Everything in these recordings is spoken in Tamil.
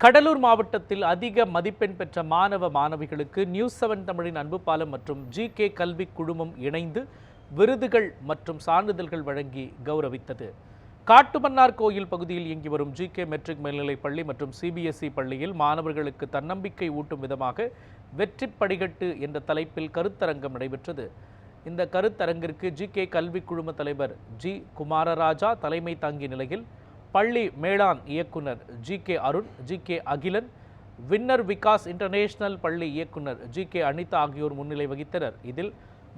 கடலூர் மாவட்டத்தில் அதிக மதிப்பெண் பெற்ற மாணவ மாணவிகளுக்கு நியூஸ் செவன் தமிழின் அன்புபாலம் மற்றும் ஜி கே கல்வி குழுமம் இணைந்து விருதுகள் மற்றும் சான்றிதழ்கள் வழங்கி கௌரவித்தது. காட்டுமன்னார் கோயில் பகுதியில் இயங்கி வரும் ஜி கே மெட்ரிக் மேல்நிலைப் பள்ளி மற்றும் சிபிஎஸ்இ பள்ளியில் மாணவர்களுக்கு தன்னம்பிக்கை ஊட்டும் விதமாக வெற்றி படிகட்டு என்ற தலைப்பில் கருத்தரங்கம் நடைபெற்றது. இந்த கருத்தரங்கிற்கு ஜி கே கல்வி குழும தலைவர் ஜி குமாரராஜா தலைமை தாங்கிய நிலையில் பள்ளி மேலாண் இயக்குனர் G K Arun G K Akilan winner Vikas international பள்ளி இயக்குனர் ஜி கே அனிதா ஆகியோர் முன்னிலை வகித்தனர். இதில்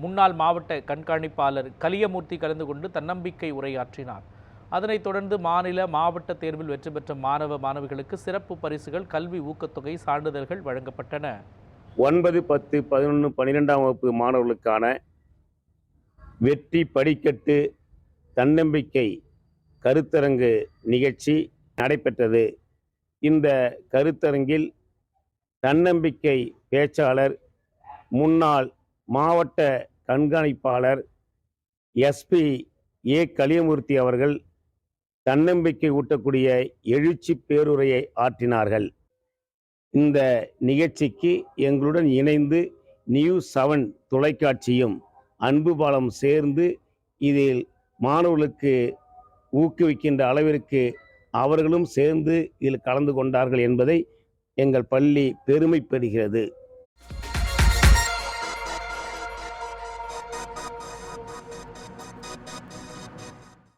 முன்னாள் மாவட்ட கண்காணிப்பாளர் கலியமூர்த்தி கலந்து கொண்டு தன்னம்பிக்கை உரையாற்றினார். அதனைத் தொடர்ந்து மாநில மாவட்ட தேர்வில் வெற்றி பெற்ற மாணவ மாணவிகளுக்கு சிறப்பு பரிசுகள் கல்வி ஊக்கத்தொகை சான்றிதழ்கள் வழங்கப்பட்டன. ஒன்பது பத்து பதினொன்று பன்னிரெண்டாம் வகுப்பு மாணவர்களுக்கான வெற்றி படிக்கட்டு தன்னம்பிக்கை கருத்தரங்கு நிகழ்ச்சி நடைபெற்றது. இந்த கருத்தரங்கில் தன்னம்பிக்கை பேச்சாளர் முன்னாள் மாவட்ட கண்காணிப்பாளர் எஸ்பி ஏ. கலியமூர்த்தி அவர்கள் தன்னம்பிக்கை ஊட்டக்கூடிய எழுச்சி பேருரையை ஆற்றினார்கள். இந்த நிகழ்ச்சிக்கு எங்களுடன் இணைந்து நியூ செவன் தொலைக்காட்சியும் அன்பு பாலம் சேர்ந்து இதில் மாணவர்களுக்கு ஊக்குவிக்கின்ற அளவிற்கு அவர்களும் சேர்ந்து இதில் கலந்து கொண்டார்கள் என்பதை எங்கள் பள்ளி பெருமை பெறுகிறது